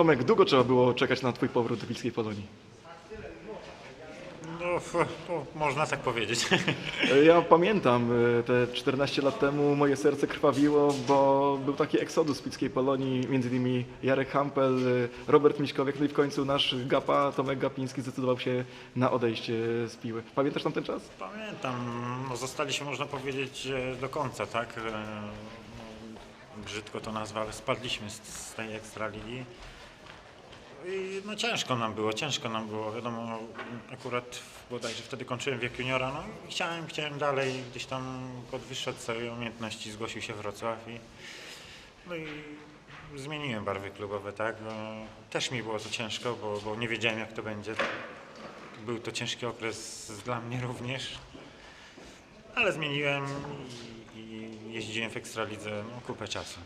Tomek, długo trzeba było czekać na twój powrót do Pilskiej Polonii? No, no, można tak powiedzieć. Ja pamiętam e, te 14 lat temu moje serce krwawiło, bo był taki eksodus z Pilskiej Polonii, między innymi Jarek Hampel, e, Robert Miśkowiak, no i w końcu nasz Gapa, Tomek Gapiński zdecydował się na odejście z Piły. Pamiętasz tamten czas? Pamiętam, no, zostaliśmy, można powiedzieć, e, do końca, tak? E, No, brzydko to nazwa, ale spadliśmy z, z tej ekstraligi. I no ciężko nam było, ciężko nam było, wiadomo, akurat bodajże wtedy kończyłem wiek juniora, no i chciałem, chciałem dalej. Gdzieś tam podwyższać swoje umiejętności, zgłosił się Wrocław i no i zmieniłem barwy klubowe, tak, no, też mi było to ciężko, bo, bo nie wiedziałem jak to będzie, był to ciężki okres dla mnie również, ale zmieniłem i, jeździłem w Ekstralidze no, kupę czasu.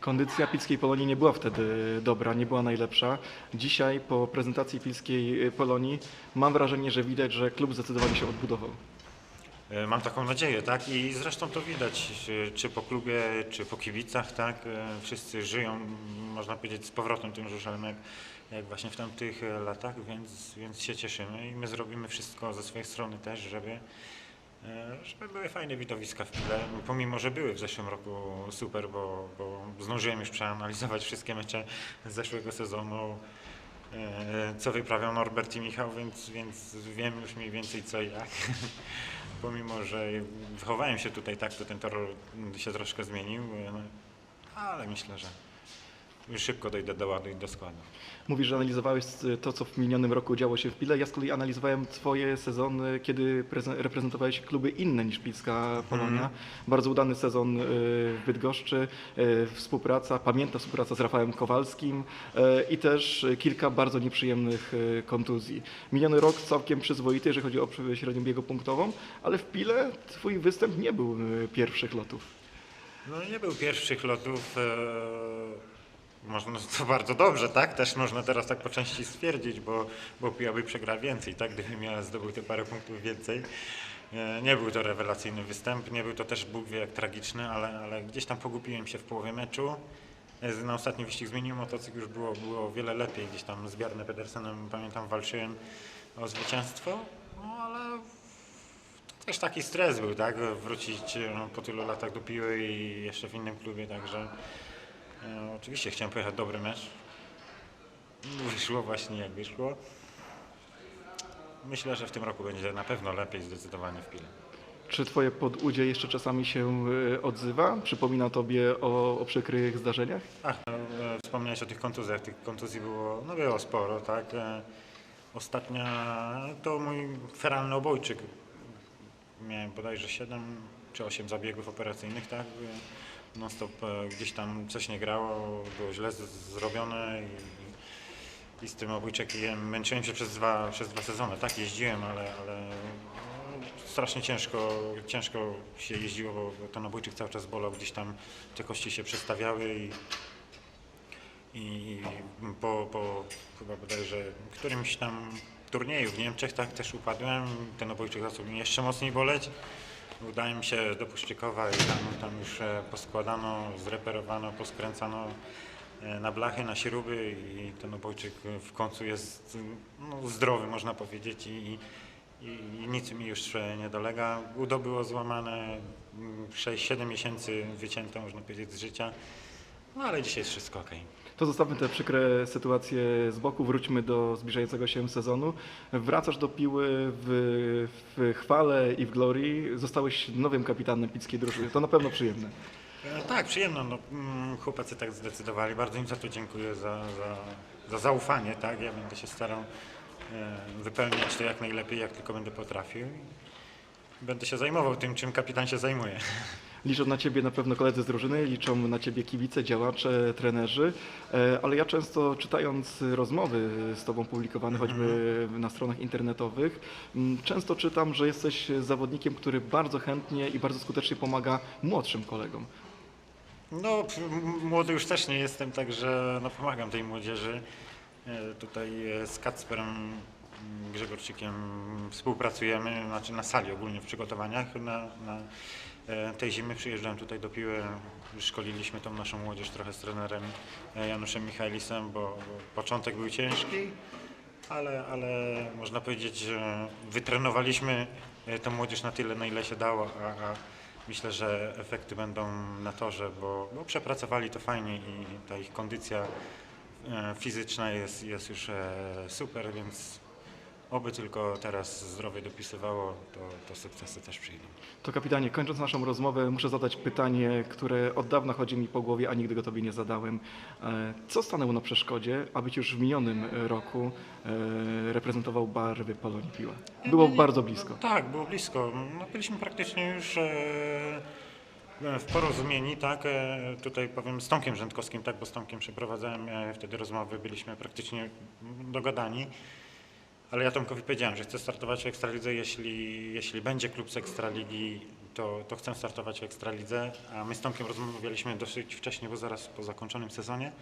Kondycja Pilskiej Polonii nie była wtedy dobra, nie była najlepsza. Dzisiaj po prezentacji Pilskiej Polonii mam wrażenie, że widać, że klub zdecydowanie się odbudował. E, Mam taką nadzieję, tak? I zresztą to widać, czy- po klubie, czy po kibicach, tak? E, Wszyscy żyją, można powiedzieć, z powrotem tym żużlem, jak, jak właśnie w tamtych latach, więc, więc się cieszymy i my zrobimy wszystko ze swojej strony też, żeby, żeby były fajne widowiska w Pile, pomimo, że były w zeszłym roku super, bo, bo zdążyłem już przeanalizować wszystkie mecze z zeszłego sezonu, e, co wyprawiał Norbert i Michał, więc, więc wiem już mniej więcej co i jak. Pomimo, że wychowałem się tutaj tak, to ten tor się troszkę zmienił, e, no, ale myślę, że już szybko dojdę do ładu i do składu. Mówisz, że analizowałeś y, to, co w minionym roku działo się w Pile. Ja z kolei analizowałem twoje sezony, kiedy prezen- reprezentowałeś kluby inne niż Pilska Polonia. Bardzo udany sezon y, w Bydgoszczy, y, współpraca, pamiętna współpraca z Rafałem Kowalskim i też kilka bardzo nieprzyjemnych kontuzji. Miniony rok całkiem przyzwoity, jeżeli chodzi o średnią biegu punktową, ale w Pile twój występ nie był pierwszych lotów. No nie był pierwszych lotów. E, można to bardzo dobrze, tak? Też można teraz tak po części stwierdzić, bo, bo Piła by przegrała więcej, tak? Gdyby miała zdobył te parę punktów więcej. E, nie był to rewelacyjny występ, nie był to też Bóg wie jak tragiczny, ale, ale gdzieś tam pogubiłem się w połowie meczu. E, Na ostatni wyścig zmieniłem motocykl, już było, było wiele lepiej. Gdzieś tam z Bjarne Pedersenem, pamiętam, walczyłem o zwycięstwo, no ale też taki stres był, tak? Wrócić no, po tylu latach do piły i jeszcze w innym klubie, także e, oczywiście chciałem pojechać dobry mecz. Wyszło właśnie jak wyszło. Myślę, że w tym roku będzie na pewno lepiej zdecydowanie w pile. Czy twoje podudzie jeszcze czasami się y, odzywa? Przypomina tobie o, o przykrych zdarzeniach? Ach, no, e, wspomniałeś o tych kontuzjach. Tych kontuzji było, no było sporo, tak? E, Ostatnia to mój feralny obojczyk. Miałem bodajże 7 czy 8 zabiegów operacyjnych, tak? E, Non-stop e, gdzieś tam coś nie grało, było źle zrobione i, i z tym obojczykiem męczyłem się przez dwa, przez dwa sezony, tak? Jeździłem, ale, ale strasznie ciężko, ciężko się jeździło, bo ten obojczyk cały czas bolał, gdzieś tam te kości się przestawiały i, i po, po chyba bodajże którymś tam turnieju w Niemczech tak też upadłem, ten obojczyk zaczął mnie jeszcze mocniej boleć. Udałem się do Puszczykowa i tam, tam już e, poskładano, zreperowano, poskręcano e, na blachy, na śruby i ten obojczyk w końcu jest no, zdrowy można powiedzieć i, i, i nic mi już e, nie dolega. Udo było złamane, 6-7 miesięcy wycięto można powiedzieć z życia, no ale dzisiaj jest wszystko okej. To zostawmy te przykre sytuacje z boku, wróćmy do zbliżającego się sezonu. Wracasz do piły w, w chwale i w glorii. Zostałeś nowym kapitanem pickiej drużyny. To na pewno przyjemne. E, Tak, przyjemno. No, mm, chłopacy tak zdecydowali. Bardzo im za to dziękuję, za, za, za zaufanie. Tak? Ja będę się starał e, wypełniać to jak najlepiej, jak tylko będę potrafił. Będę się zajmował tym, czym kapitan się zajmuje. Liczą na ciebie na pewno koledzy z drużyny, liczą na ciebie kibice, działacze, trenerzy, e, ale ja często czytając rozmowy z tobą publikowane choćby na stronach internetowych, często czytam, że jesteś zawodnikiem, który bardzo chętnie i bardzo skutecznie pomaga młodszym kolegom. No, młody już też nie jestem, także no, pomagam tej młodzieży. E, Tutaj e, z Kacperem Grzegorczykiem współpracujemy, znaczy na sali ogólnie w przygotowaniach na, na Tej zimy przyjeżdżałem tutaj do Piły, szkoliliśmy tą naszą młodzież trochę z trenerem e, Januszem Michalisem, bo początek był ciężki, ale, ale można powiedzieć, że wytrenowaliśmy e, tą młodzież na tyle, na ile się dało, a, a myślę, że efekty będą na torze, bo, bo przepracowali to fajnie i ta ich kondycja e, fizyczna jest, jest już e, super, więc oby tylko teraz zdrowie dopisywało, to, to sukcesy też przyjdą. To kapitanie, kończąc naszą rozmowę, muszę zadać pytanie, które od dawna chodzi mi po głowie, a nigdy go tobie nie zadałem. E, Co stanęło na przeszkodzie, abyś już w minionym roku e, reprezentował barwy Polonii Piła? Było bardzo blisko. Tak, było blisko. No, byliśmy praktycznie już e, w porozumieni, tak, tutaj powiem z Tomkiem Rzędkowskim, tak, bo z Tomkiem przeprowadzałem wtedy rozmowy, byliśmy praktycznie dogadani. Ale ja Tomkowi powiedziałem, że chcę startować w Ekstralidze, jeśli, jeśli będzie klub z Ekstraligi, to, to chcę startować w Ekstralidze, a my z Tomkiem rozmawialiśmy dosyć wcześnie, bo zaraz po zakończonym sezonie.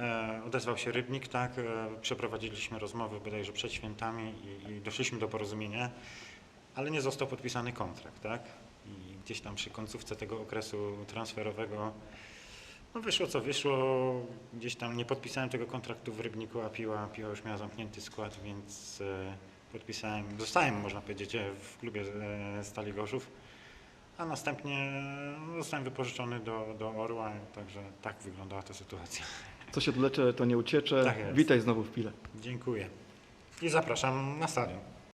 E, odezwał się Rybnik, tak, e, przeprowadziliśmy rozmowy bodajże przed świętami i, i doszliśmy do porozumienia, ale nie został podpisany kontrakt, tak, i gdzieś tam przy końcówce tego okresu transferowego no wyszło co wyszło, gdzieś tam nie podpisałem tego kontraktu w Rybniku, a Piła, Piła już miała zamknięty skład, więc e, podpisałem, zostałem można powiedzieć e, w klubie e, Stali Gorzów, a następnie no, zostałem wypożyczony do, do Orła, także tak wyglądała ta sytuacja. Co się odlecze, to nie uciecze. Tak. Witaj znowu w Pile. Dziękuję i zapraszam na stadion.